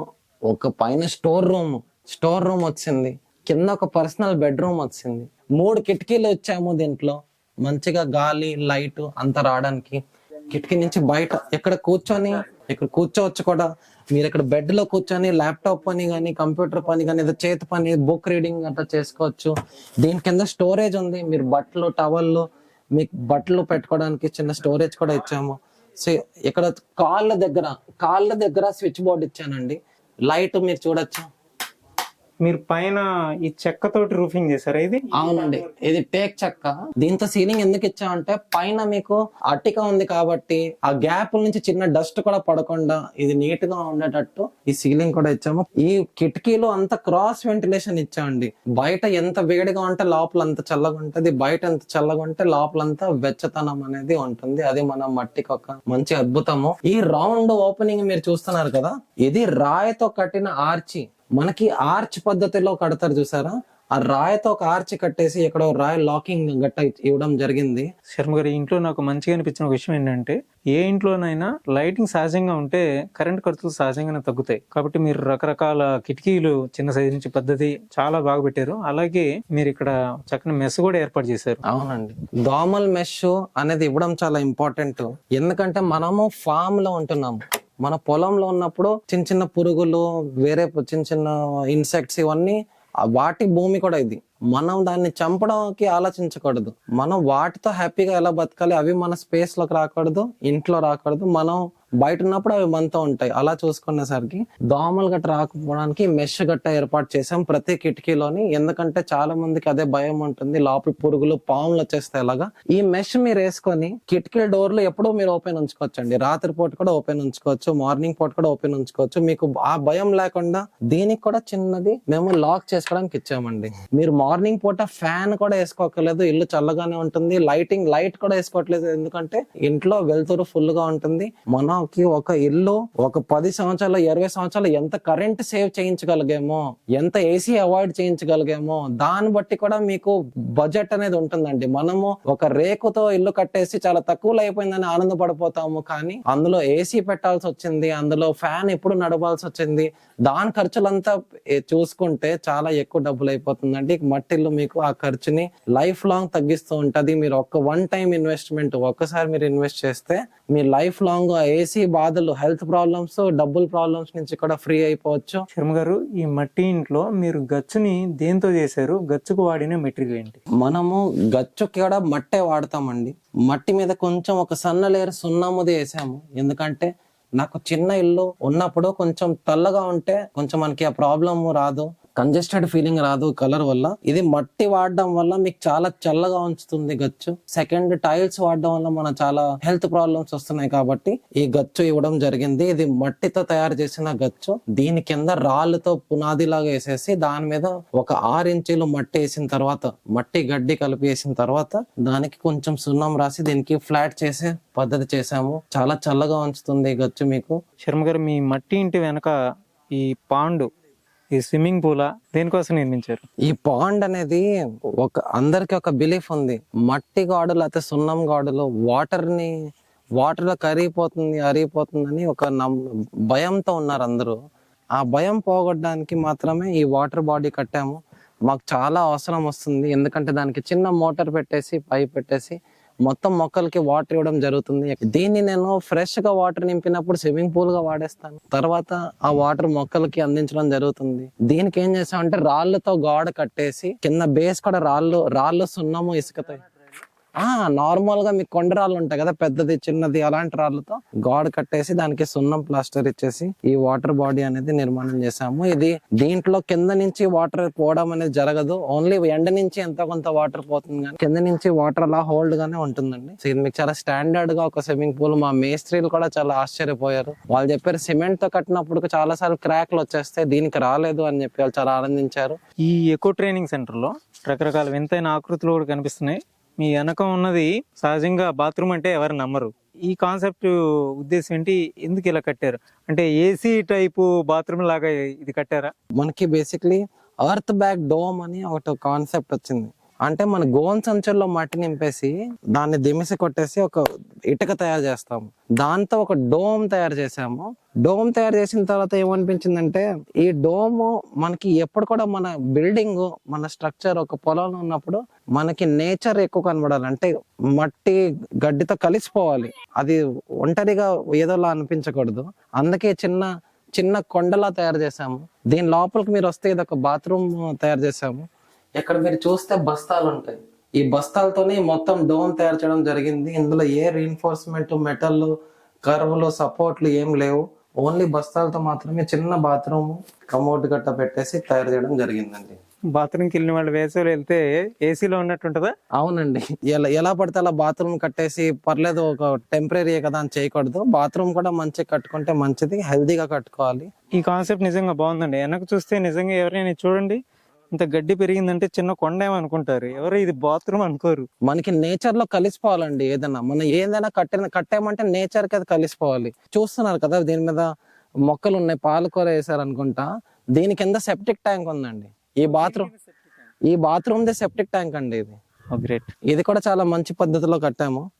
[SPEAKER 2] ఒక పైన స్టోర్ రూమ్ స్టోర్ రూమ్ వచ్చింది. కింద ఒక పర్సనల్ బెడ్రూమ్ వచ్చింది. మూడు కిటికీలు వచ్చాము దీంట్లో. మంచిగా గాలి లైట్ అంత రావడానికి. కిటికీ నుంచి బయట ఇక్కడ కూర్చొని ఇక్కడ కూర్చోవచ్చు కూడా. మీరు ఇక్కడ బెడ్లో కూర్చొని ల్యాప్టాప్ పని కానీ కంప్యూటర్ పని కానీ ఏదో చేతి పని బుక్ రీడింగ్ అట్లా చేసుకోవచ్చు. దీని కింద స్టోరేజ్ ఉంది. మీరు బట్టలు టవల్లు మీకు బట్టలు పెట్టుకోవడానికి చిన్న స్టోరేజ్ కూడా ఇచ్చాము. సో ఇక్కడ కాళ్ళ దగ్గర కాళ్ళ దగ్గర స్విచ్ బోర్డ్ ఇచ్చానండి. లైట్ మీరు చూడొచ్చు.
[SPEAKER 1] మీరు పైన ఈ చెక్కతోటి రూఫింగ్ చేశారా ఇది?
[SPEAKER 2] అవునండి. ఇది టేక్ చెక్క. దీంతో సీలింగ్ ఎందుకు ఇచ్చామంటే పైన మీకు అట్టిక ఉంది కాబట్టి ఆ గ్యాప్ నుంచి చిన్న డస్ట్ కూడా పడకుండా ఇది నీట్గా ఉండేటట్టు ఈ సీలింగ్ కూడా ఇచ్చాము. ఈ కిటికీలో అంత క్రాస్ వెంటిలేషన్ ఇచ్చామండి. బయట ఎంత వేడిగా ఉంటే లోపల అంత చల్లగా ఉంటది. బయట ఎంత చల్లగా ఉంటే లోపలంతా వెచ్చతనం అనేది ఉంటుంది. అది మన మట్టికి ఒక మంచి అద్భుతము. ఈ రౌండ్ ఓపెనింగ్ మీరు చూస్తున్నారు కదా ఇది రాయితో కట్టిన ఆర్చి మనకి ఆర్చ్ పద్ధతిలో కడతారు చూసారా? ఆ రాయితో ఒక ఆర్చ్ కట్టేసి ఇక్కడ ఒక రాయి లాకింగ్ గట్ట ఇవ్వడం జరిగింది.
[SPEAKER 1] శర్మ గారు ఇంట్లో నాకు మంచిగా అనిపించిన ఒక విషయం ఏంటంటే ఏ ఇంట్లోనైనా లైటింగ్ సహజంగా ఉంటే కరెంట్ ఖర్చులు సహజంగానే తగ్గుతాయి. కాబట్టి మీరు రకరకాల కిటికీలు చిన్న సైజు నుంచి పద్ధతి చాలా బాగా పెట్టారు. అలాగే మీరు ఇక్కడ చక్కని మెస్ కూడా ఏర్పాటు చేశారు.
[SPEAKER 2] అవునండి. దోమల్ మెష్ అనేది ఇవ్వడం చాలా ఇంపార్టెంట్. ఎందుకంటే మనము ఫామ్లో ఉంటున్నాము. మన పొలంలో ఉన్నప్పుడు చిన్న చిన్న పురుగులు వేరే చిన్న చిన్న ఇన్సెక్ట్స్ ఇవన్నీ వాటి భూమి కూడా ఇది. మనం దాన్ని చంపడానికి ఆలోచించకూడదు. మనం వాటితో హ్యాపీగా ఎలా బతకాలి అవి మన స్పేస్లోకి రాకూడదు ఇంట్లో రాకూడదు. మనం బయట ఉన్నప్పుడు అవి మనతో ఉంటాయి. అలా చూసుకునేసరికి దోమలు గట్ట రాకపోవడానికి మెష్ గట్ట ఏర్పాటు చేసాం ప్రతి కిటికీలోని. ఎందుకంటే చాలా మందికి అదే భయం ఉంటుంది. లోపల పురుగులు పాములు వచ్చేస్తాయి అలాగా. ఈ మెష్ మీరు వేసుకొని కిటికీ డోర్లు ఎప్పుడూ మీరు ఓపెన్ ఉంచుకోవచ్చు అండి రాత్రి పూట కూడా ఓపెన్ ఉంచుకోవచ్చు. మార్నింగ్ పూట కూడా ఓపెన్ ఉంచుకోవచ్చు. మీకు ఆ భయం లేకుండా దీనికి కూడా చిన్నది మేము లాక్ చేసుకోవడానికి ఇచ్చామండి. మీరు మార్నింగ్ పూట ఫ్యాన్ కూడా వేసుకోకలేదు ఇల్లు చల్లగానే ఉంటుంది. లైటింగ్ లైట్ కూడా వేసుకోవట్లేదు. ఎందుకంటే ఇంట్లో వెలుతురు ఫుల్గా ఉంటుంది మనకి ఒక ఇల్లు ఒక పది సంవత్సరాలు ఇరవై సంవత్సరాలు ఎంత కరెంట్ సేవ్ చేయించగలిగామో ఎంత ఏసీ అవాయిడ్ చేయించగలిగామో దాన్ని బట్టి కూడా మీకు బడ్జెట్ అనేది ఉంటుందండి. మనము ఒక రేకుతో ఇల్లు కట్టేసి చాలా తక్కువలో అయిపోయిందని ఆనందపడిపోతాము కానీ అందులో ఏసీ పెట్టాల్సి వచ్చింది అందులో ఫ్యాన్ ఎప్పుడు నడవాల్సి వచ్చింది దాని ఖర్చులంతా చూసుకుంటే చాలా ఎక్కువ డబ్బులు అయిపోతుందండి. మట్టిల్లు మీకు ఆ ఖర్చుని లైఫ్ లాంగ్ తగ్గిస్తూ ఉంటది. మీరు ఒక్క వన్ టైం ఇన్వెస్ట్మెంట్ ఒక్కసారి మీరు ఇన్వెస్ట్ చేస్తే మీ లైఫ్ లాంగ్ ఏసీ బాధలు హెల్త్ ప్రాబ్లమ్స్ డబ్బుల ప్రాబ్లమ్స్ నుంచి కూడా ఫ్రీ అయిపోవచ్చు.
[SPEAKER 1] శర్మ గారు ఈ మట్టి ఇంట్లో మీరు గచ్చుని దేంతో చేశారు? గచ్చుకు వాడిన మెటీరియల్ ఏంటి?
[SPEAKER 2] మనము గచ్చుకి కూడా మట్టే వాడతామండి. మట్టి మీద కొంచెం ఒక సన్న లేరు సున్నముది వేసాము. ఎందుకంటే నాకు చిన్న ఇల్లు ఉన్నప్పుడు కొంచెం తెల్లగా ఉంటే కొంచెం మనకి ఆ ప్రాబ్లం రాదు. కంజెస్టెడ్ ఫీలింగ్ రాదు కలర్ వల్ల. ఇది మట్టి వాడడం వల్ల మీకు చాలా చల్లగా ఉంచుతుంది గచ్చు. సెకండ్ టైల్స్ వాడడం వల్ల మన చాలా హెల్త్ ప్రాబ్లమ్స్ వస్తున్నాయి కాబట్టి ఈ గచ్చు ఇవ్వడం జరిగింది. ఇది మట్టితో తయారు చేసిన గచ్చు. దీని కింద రాళ్ళతో పునాది లాగా వేసేసి దాని మీద ఒక ఆరు ఇంచులు మట్టి వేసిన తర్వాత మట్టి గడ్డి కలిపి వేసిన తర్వాత దానికి కొంచెం సున్నం రాసి దీనికి ఫ్లాట్ చేసే పద్ధతి చేసాము చాలా చల్లగా ఉంచుతుంది ఈ గచ్చు మీకు.
[SPEAKER 1] శర్మ గారు మీ మట్టి ఇంటి వెనక ఈ పాండు ఈ స్విమ్మింగ్ పూలా దేనికోసం నిర్మించారు?
[SPEAKER 2] ఈ పాండ్ అనేది ఒక అందరికి ఒక బిలీఫ్ ఉంది. మట్టి గాడులు అయితే సున్నం గాడులు వాటర్ని వాటర్లో కరిగిపోతుంది అరిగిపోతుందని ఒక నమ్ భయంతో ఉన్నారు అందరూ. ఆ భయం పోగొట్టడానికి మాత్రమే ఈ వాటర్ బాడీ కట్టాము. మాకు చాలా అవసరం వస్తుంది. ఎందుకంటే దానికి చిన్న మోటార్ పెట్టేసి పైప్ పెట్టేసి మొత్తం మొక్కలకి వాటర్ ఇవ్వడం జరుగుతుంది. దీన్ని నేను ఫ్రెష్గా వాటర్ నింపినప్పుడు స్విమ్మింగ్ పూల్గా వాడేస్తాను. తర్వాత ఆ వాటర్ మొక్కలకి అందించడం జరుగుతుంది. దీనికి ఏం చేసామంటే రాళ్ళతో గోడ కట్టేసి కింద బేస్ కూడా రాళ్ళు రాళ్ళు సున్నము ఇసుకతో ఆ నార్మల్గా మీకు కొండ రాళ్ళు ఉంటాయి కదా పెద్దది చిన్నది అలాంటి రాళ్ళతో గోడ కట్టేసి దానికి సున్నం ప్లాస్టర్ ఇచ్చేసి ఈ వాటర్ బాడీ అనేది నిర్మాణం చేసాము ఇది దీంట్లో కింద నుంచి వాటర్ పోవడం అనేది జరగదు. ఓన్లీ ఎండ నుంచి ఎంతో కొంత వాటర్ పోతుంది కానీ కింద నుంచి వాటర్ అలా హోల్డ్ గానే ఉంటుందండి. సో ఇది మీకు చాలా స్టాండర్డ్గా ఒక స్విమ్మింగ్ పూల్. మా మేస్త్రీలు కూడా చాలా ఆశ్చర్యపోయారు. వాళ్ళు చెప్పారు సిమెంట్తో కట్టినప్పుడు చాలా సార్లు క్రాక్లు వచ్చేస్తే దీనికి రాలేదు అని చెప్పి వాళ్ళు చాలా ఆనందించారు.
[SPEAKER 1] ఈ ఎకో ట్రైనింగ్ సెంటర్లో రకరకాల వింతైన ఆకృతులు కూడా కనిపిస్తున్నాయి. మీ వెనక ఉన్నది సహజంగా బాత్రూమ్ అంటే ఎవరు నమ్మరు. ఈ కాన్సెప్ట్ ఉద్దేశం ఏంటి? ఎందుకు ఇలా కట్టారు? అంటే ఏసీ టైపు బాత్రూమ్ లాగా ఇది కట్టారా?
[SPEAKER 2] మనకి బేసిక్లీ అర్త్ బ్యాక్ డోమ్ అని ఒకటి కాన్సెప్ట్ వచ్చింది. అంటే మన గోన్ సంచుల్లో మట్టి నింపేసి దాన్ని దిమిసి కొట్టేసి ఒక ఇటుక తయారు చేస్తాము దాంతో ఒక డోమ్ తయారు చేసాము డోమ్ తయారు చేసిన తర్వాత ఏమనిపించిందంటే ఈ డోమ్ మనకి ఎప్పుడు కూడా మన బిల్డింగ్ మన స్ట్రక్చర్ ఒక పొలంలో ఉన్నప్పుడు మనకి నేచర్ ఎక్కువ కనబడాలి. అంటే మట్టి గడ్డితో కలిసిపోవాలి. అది ఒంటరిగా ఏదోలా అనిపించకూడదు. అందుకే చిన్న చిన్న కొండలా తయారు చేసాము దీని లోపలికి మీరు వస్తే ఇది ఒక బాత్రూమ్ తయారు చేసాము ఇక్కడ మీరు చూస్తే బస్తాలు ఉంటాయి. ఈ బస్తాలతోనే మొత్తం డోమ్ తయారు చేయడం జరిగింది. ఇందులో ఏ రీఎన్ఫోర్స్మెంట్ మెటల్ కర్వ్లు సపోర్ట్లు ఏం లేవు. ఓన్లీ బస్తాలతో మాత్రమే చిన్న బాత్రూమ్ కమోడ్ గట్ట పెట్టేసి తయారు చేయడం జరిగిందండి.
[SPEAKER 1] బాత్రూమ్కి వెళ్ళిన వాళ్ళు వేసవిలో వెళ్తే ఏసీలో ఉన్నట్టు ఉంటుందా?
[SPEAKER 2] అవునండి. ఎలా ఎలా పడితే అలా బాత్రూమ్ కట్టేసి పర్లేదు ఒక టెంపరీ కదా అని చేయకూడదు. బాత్రూమ్ కూడా మంచిగా కట్టుకుంటే మంచిది హెల్దీగా కట్టుకోవాలి.
[SPEAKER 1] ఈ కాన్సెప్ట్ నిజంగా బాగుందండి. వెనక చూస్తే నిజంగా ఎవరైనా చూడండి. ఇంత గడ్డి పెరిగిందంటే చిన్న కొండ ఏమనుకుంటారు? ఎవరు ఇది బాత్రూమ్ అనుకోరు.
[SPEAKER 2] మనకి నేచర్లో కలిసిపోవాలండి ఏదైనా. మనం ఏదైనా కట్టిన కట్టామంటే నేచర్కి అది కలిసిపోవాలి. చూస్తున్నారు కదా దీని మీద మొక్కలు ఉన్నాయి పాలకూర వేసారు అనుకుంటా దీని కింద సెప్టిక్ ట్యాంక్ ఉందండి. ఈ బాత్రూమ్ ఈ బాత్రూమ్ ది సెప్టిక్ ట్యాంక్ అండి ఇది.
[SPEAKER 1] గ్రేట్.
[SPEAKER 2] ఇది కూడా చాలా మంచి పద్ధతిలో కట్టాము.